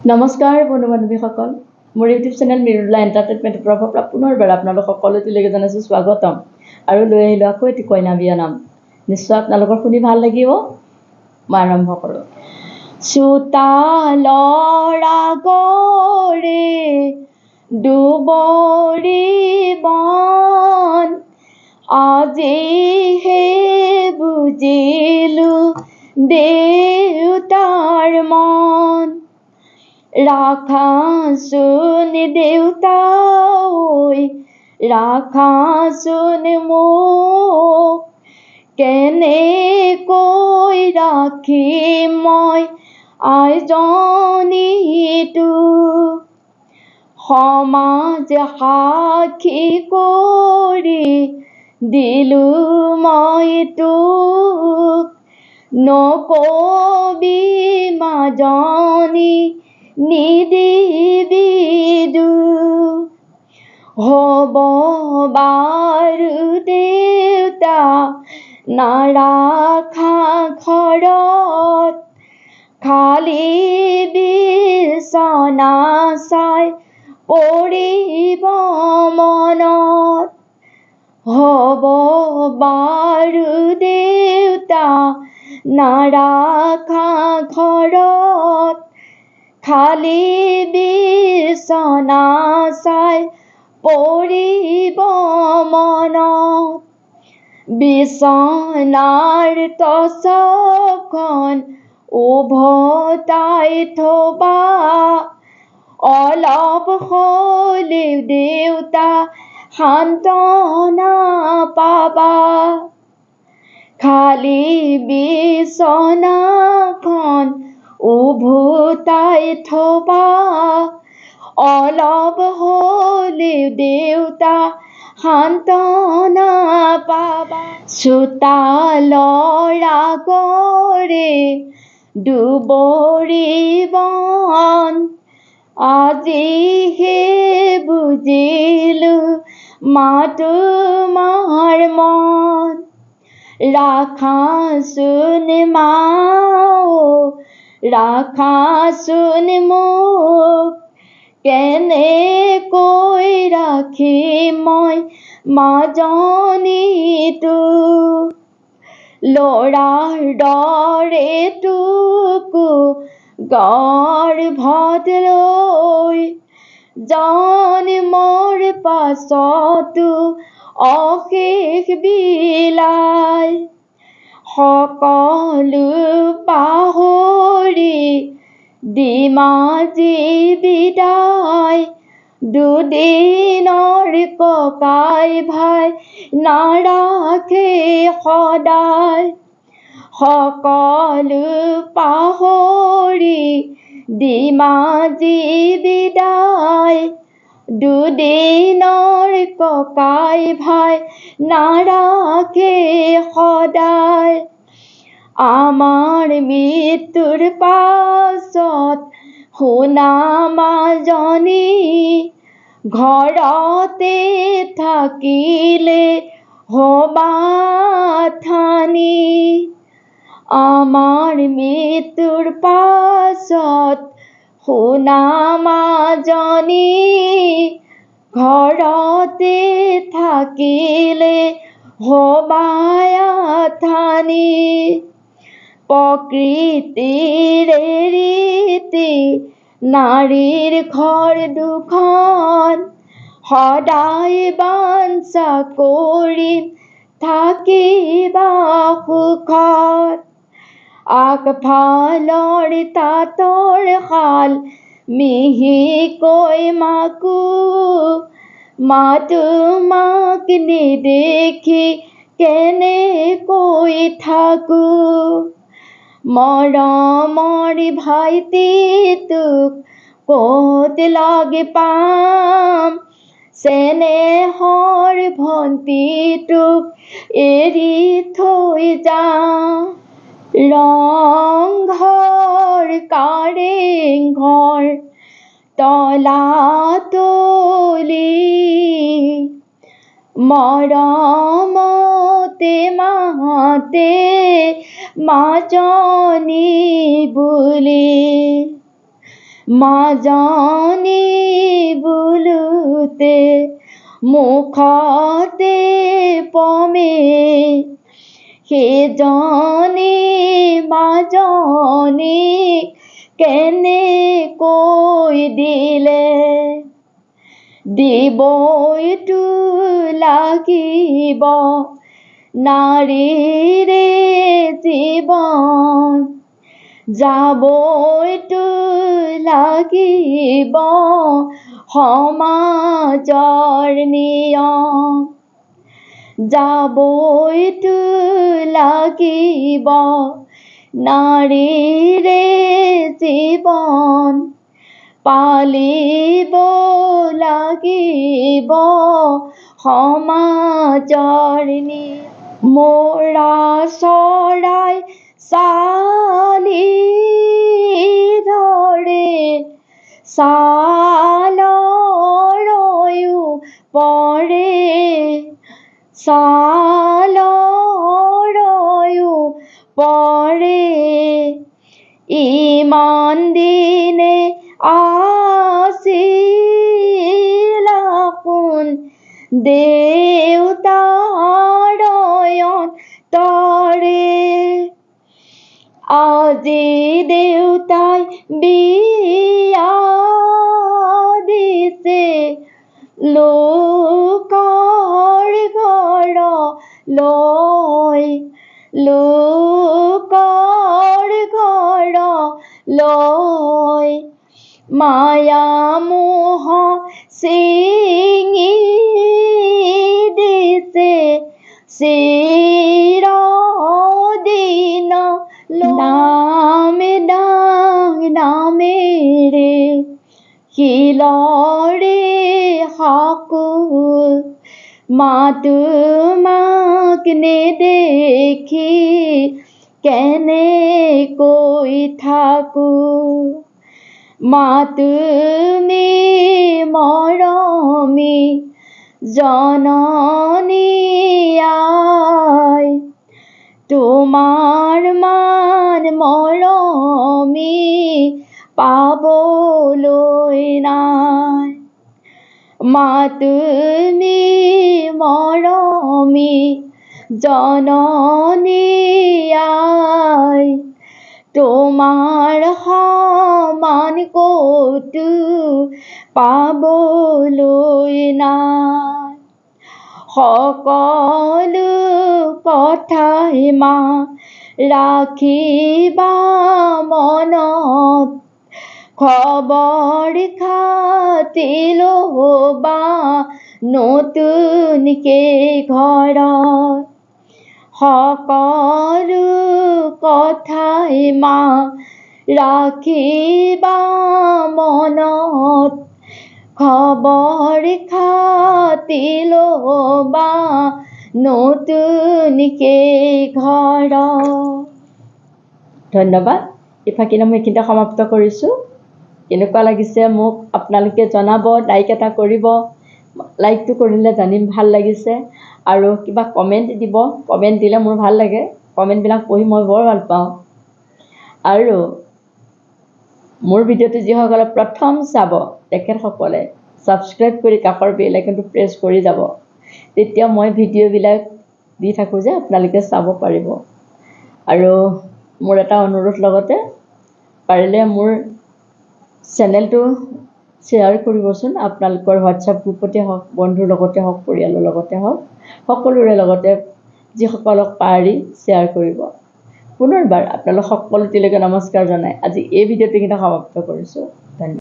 নমস্কাৰ বন্ধু বান্ধৱীসকল মোৰ ইউটিউব চেনেল মিৰুলা এণ্টাৰটেইনমেণ্টৰ পৰা পৰা পুনৰবাৰ আপোনালোক সকলোটিলৈকে জনাইছোঁ স্বাগতম আৰু লৈ আহিলোঁ আকৌ এটি কইনা বিয়া নাম। নিশ্চয় আপোনালোকৰ শুনি ভাল লাগিব। মই আৰম্ভ কৰোঁ। চোতালৰ বন আজিহে বুজিলোঁ দেউতাৰ মন। ৰাখাচোন দেউতা ঐ ৰাখাচোন মোক কেনেকৈ ৰাখিম মই আইজনীটো সমাজ সাক্ষী কৰি দিলোঁ মই তোক। নকবি মাজনী নিদিবি দুখ হ'ব বাৰু দেউতা নাৰাখা ঘৰত খালি বিচনা চাই পৰিব মনত। হ'ব বাৰু দেউতা নাৰাখা ঘৰত খালি বিচনা চাই পৰিব মনত বিচনাৰ তচখন উভতাই থবা। অলপ হ'লেও দেউতা সান্তনা পাবা। খালি বিচনাখন উভতাই থবা অলপ হ'লেও দেউতা সান্তনা পাবা। চোতালৰ আগৰে দুবৰি বন আজিহে বুজিলোঁ মা তোমাৰ মন। ৰাখাচোন মা ও, ৰাখাচোন মোক কেনেকৈ ৰাখিম মই মাজনীটো ল'ৰাৰ দৰে তোকো গৰ্ভত লৈ জন্মৰ পাছতো অশেষ বিলাই। সকলো পাহৰি ডিমাজি বিদায় দুদিনৰ ককাই ভাই নাৰাখে সদায় সকলো পাহৰি ডিমাজি বিদায় দুদিনৰ ককাই ভাই নাৰাখে সদায়। আমাৰ মৃত্যুৰ পাছত শুনা মাজনী, ঘৰতে থাকিলে হবা থানি। আমাৰ মৃত্যুৰ পাছত শুনা মাজনী ঘৰতে থাকিলে হবায়া থানি। প্ৰকৃতিৰে ৰীতি নাৰীৰ ঘৰ দুখন সদায় বাঞ্ছা কৰিম থাকিবা সুখত আগফালৰ তাঁতৰ শাল মিহিকৈ মাকো? মা তোমাক নেদেখি কেনেকৈ থাকো? মৰমৰ ভাইটি তোক ক'ত লগ পাম? চেনেহৰ ভণ্টিটোক এৰি থৈ যাম ৰংঘৰ কাৰেংঘৰ তলাতলি মৰমতে মাতে মাজনী বুলি। মাজনী বোলোতে মুখতে পমে। সেইজনী মাজনী কেনেকৈ দিলে? দিবইতো লাগিব নাৰীৰে জীৱন যাবইতো লাগিব সমাজৰ নিয়ম। যাবইতো লাগিব। নাৰীৰে জীৱন পালিব লাগিব। সমাজৰ মৰা চৰাই চালি ধৰে ছালৰয়ো পৰে ছালৰয়ো পৰে ইমান দিনে আপোন দেউতাৰ তৰে আজি দেউতাই বিয়া দিছে ঘৰ লৈ লোকৰ ঘৰ লৈ মায়া মোহ চিঙি দিছে চিৰদিন নাম দাং নামেৰে শিলৰে সাকু মাতো মাক নেদেখি কেনেকৈ থাকো মাতুমি মৰমি জননী আই তোমাৰ মান মৰমি পাবলৈ নাই মাতুমি মৰমি জননী আই তোমাৰ সমান ক'তো পাবলৈ নাই। সকলো কথাই মা ৰাখিবা মনত খবৰ খাতি ল'বা নতুনকে ঘৰত সকলো কথাই মা ৰাখিবা মনত। খবৰ খাতি ল'বা নতুনকে ঘৰ ধন্যবাদ। এই ফাঁকি নাম এইখিনিতে সমাপ্ত কৰিছোঁ। কেনেকুৱা লাগিছে মোক আপোনালোকে জনাব লাইক এটা কৰিব লাইকটো কৰিলে জানিম ভাল লাগিছে। আৰু কিবা কমেণ্ট দিব কমেণ্ট দিলে মোৰ ভাল লাগে। কমেণ্টবিলাক পঢ়ি মই বৰ ভাল পাওঁ। আৰু মোৰ ভিডিঅ'টো যিসকলে প্ৰথম চাব তেখেতসকলে ছাবস্ক্ৰাইব কৰি কাষৰ বেল আইকনটো প্ৰেছ কৰি যাব। তেতিয়া মই ভিডিঅ'বিলাক দি থাকোঁ যে আপোনালোকে চাব পাৰিব। আৰু মোৰ এটা অনুৰোধ লগতে পাৰিলে মোৰ চেনেলটো শ্বেয়াৰ কৰিবচোন। আপোনালোকৰ হোৱাটছআপ গ্ৰুপতে হওক বন্ধুৰ লগতে হওক পৰিয়ালৰ লগতে হওক সকলোৰে লগতে যিসকলক পাৰি শ্বেয়াৰ কৰিব। পুনৰবাৰ আপোনালোক সকলোটিলৈকে নমস্কাৰ জনাই আজি এই ভিডিঅ'টো কিন্তু সমাপ্ত কৰিছোঁ। ধন্যবাদ।